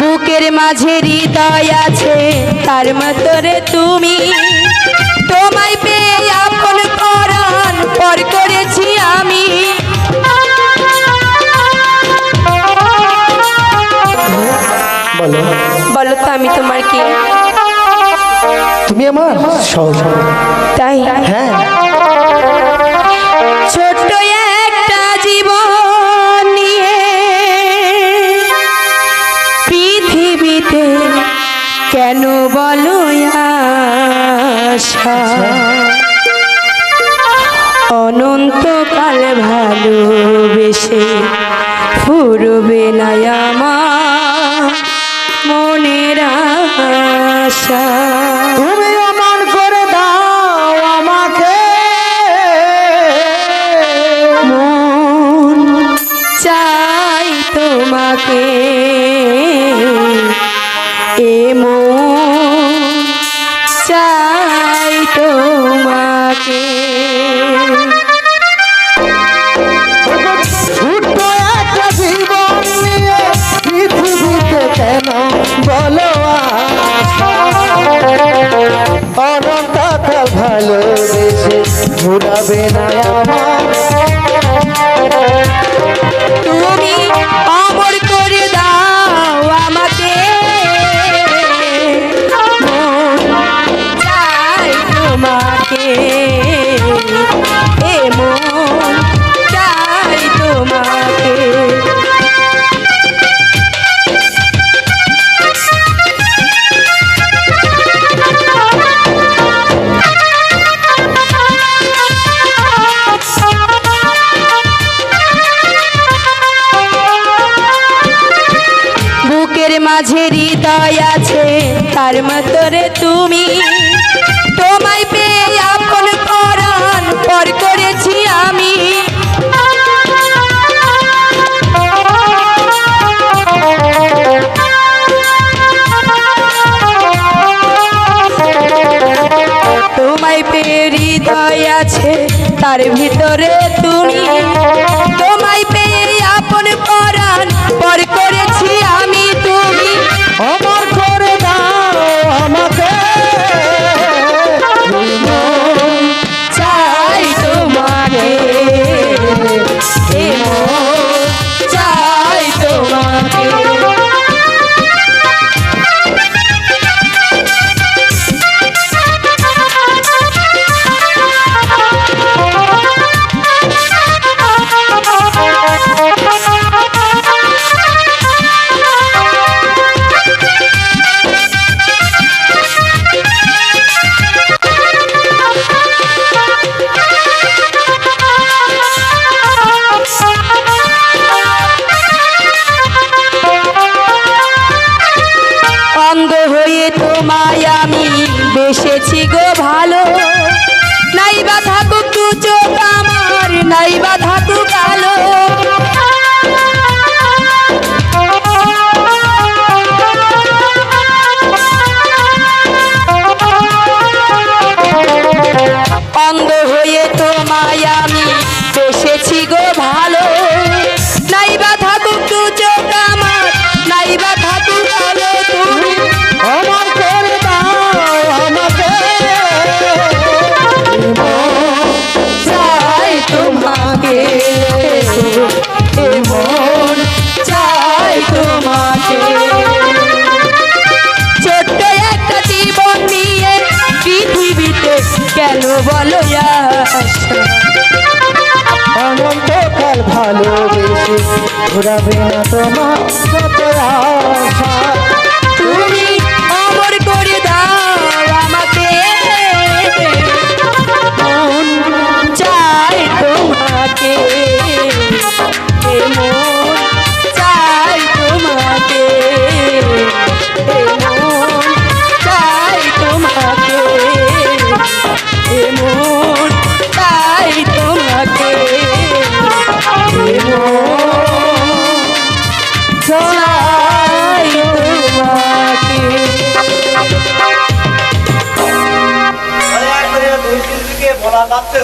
বুকের মাঝে হৃদয় আছে তার মতরে তুমি। তোমায় পেয়ে আপন পরাণ পর করেছি আমি। বলো। বলো তো আমি তোমার কি? তুমি আমার? তাই? হ্যাঁ। ছোট্ট অনন্তকাল ভালোবেসে ফুরবে না আমার মনের আশা। তুমি অমন করে দাও আমাকে। মন চাই তোমাকে। এ মন চাই ঘুরাবে না আমার মাঝে হৃদয় আছে, তার মতরে তুমি। তোমায় পেয়ে আপন পরাণ পর করেছি আমি। তোমায় পেয়ে হৃদয় আছে, তার ভিতরে অনন্তকাল ভালোবেসে ঘুরাবে না তোমার আশা। ভাবতেছে